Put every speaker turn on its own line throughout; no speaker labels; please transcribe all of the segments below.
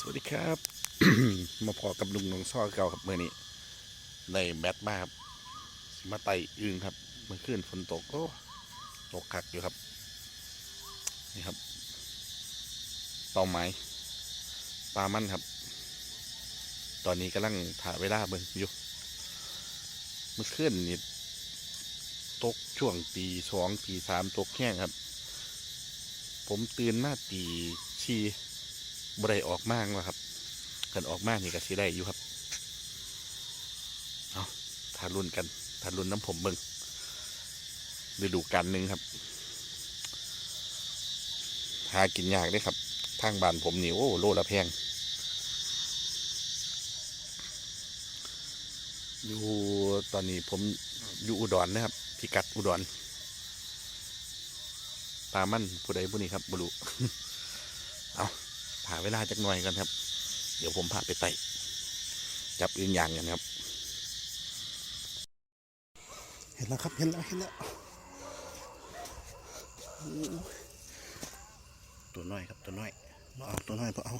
สวัสดีครับ มาพอกับลุงนงซ่อเก่าครับเมื่อนี้ในแบทมาครับมาไต่อึงครับเมื่อคืนฝนตกโอ้ตกคักอยู่ครับนี่ครับเป้าหมายปลามันครับ ตอนนี้กำลังถ่าเวลาเบิ่งอยู่เมื่อคืนนี่ตกช่วงตีสองตีสามตกแห้งครับ ผมตื่นมาตีชี บได้ออกมากว่าครับกันออกมากนี่ก็สิได้อยู่ครับเอาทารุนกันทารุนน้ำผมเบิ่งฤดูกันหนึ่งครับ หากินยากเด้ครับ ทางบ้านผมนี่โอ้โลละแพงอยู่ตอนนี้ผมอยู่อุดรนะครับ พิกัดอุดรปลามันผู้ใดผู้นี้ครับบรุเอา ผ่าเวลาจักหน่อยกันครับ เดี๋ยวผมพาไปไต่จับอึงยางกันครับ เห็นแล้วครับเห็นแล้วเห็นแล้วโอ้ตัวน้อยครับตัวน้อยมาเอาตัวน้อยมาเอา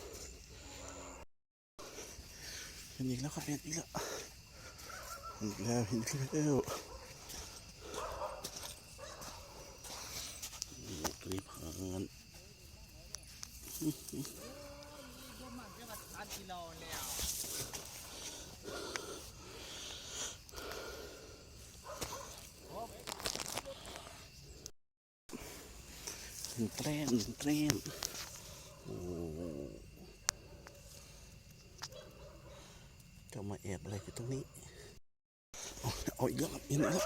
เห็นอีกแล้วครับเห็นอีกแล้วเห็นอีกแล้วเห็นอีกแล้วโอ้ตัวนี้ ผ่านเตรนเตรนโอ้จะมาแอบอะไรอยู่ตรงนี้เอาเอาอีกแล้วครับเห็นแล้ว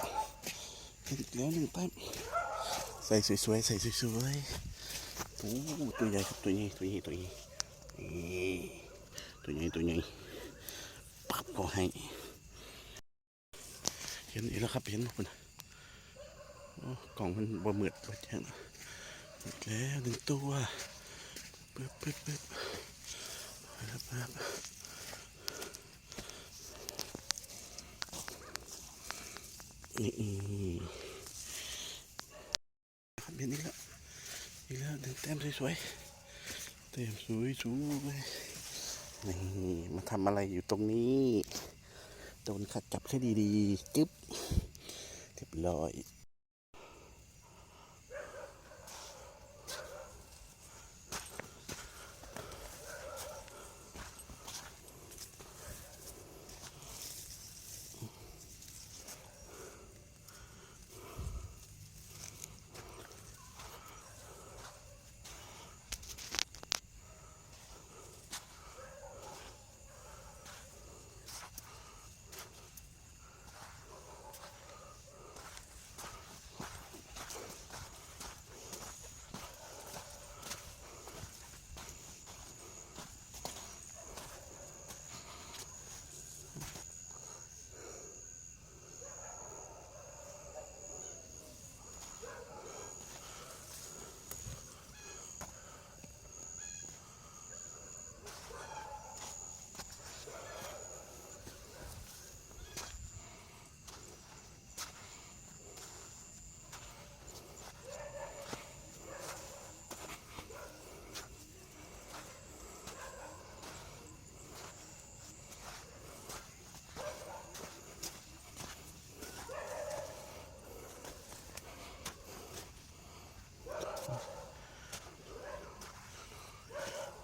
เห็นอีกแล้วหนึ่งแต้มใส่สวยๆใส่สวยๆตัวใหญ่ครับตัวใหญ่ตัวใหญ่ตัวนี่ ตัวใหญ่ตัวใหญ่ปับเขาให้ เห็นอีกแล้วครับเห็นคุณโอ้กล่องมันบ่มืดบ่แจ้งแล้วหนึ่งตัวปึ๊บปึ๊บปึ๊บปึ๊บปึ๊บนี่ครับเห็นอีกแล้วอีกแล้วหนึ่งแต้มสวยๆแต้มสวยสวย นี่มาทำอะไรอยู่ตรงนี้โดนขัดจับแค่ดีๆ จึ๊บเรียบร้อย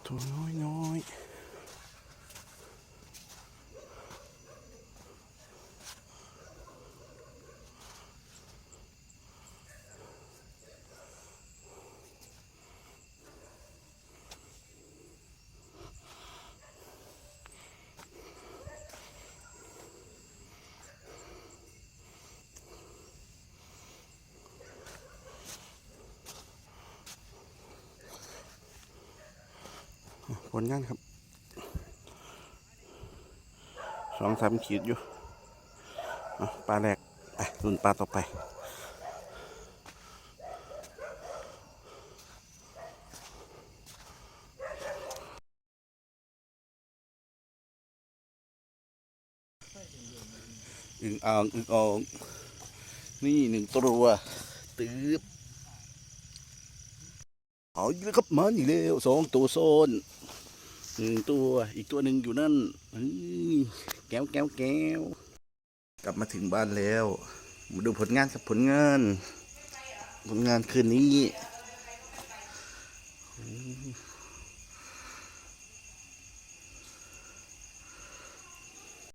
ตัวน้อ ผลงานครับสองสามขีดอยู่ปลาแรกไปรุ่นปลาต่อไปอึ่งอ่างอึ่งอ่างนี่หนึ่งตัวตืบเอาอยู่แล้วครับมาอีกแล้วสองตัวโซน หนึ่งตัวอีกตัวหนึ่งอยู่นั่นแก้วแก้วแก้วกลับมาถึงบ้านแล้ว มาดูผลงานกับผลงาน ผลงานคืนนี้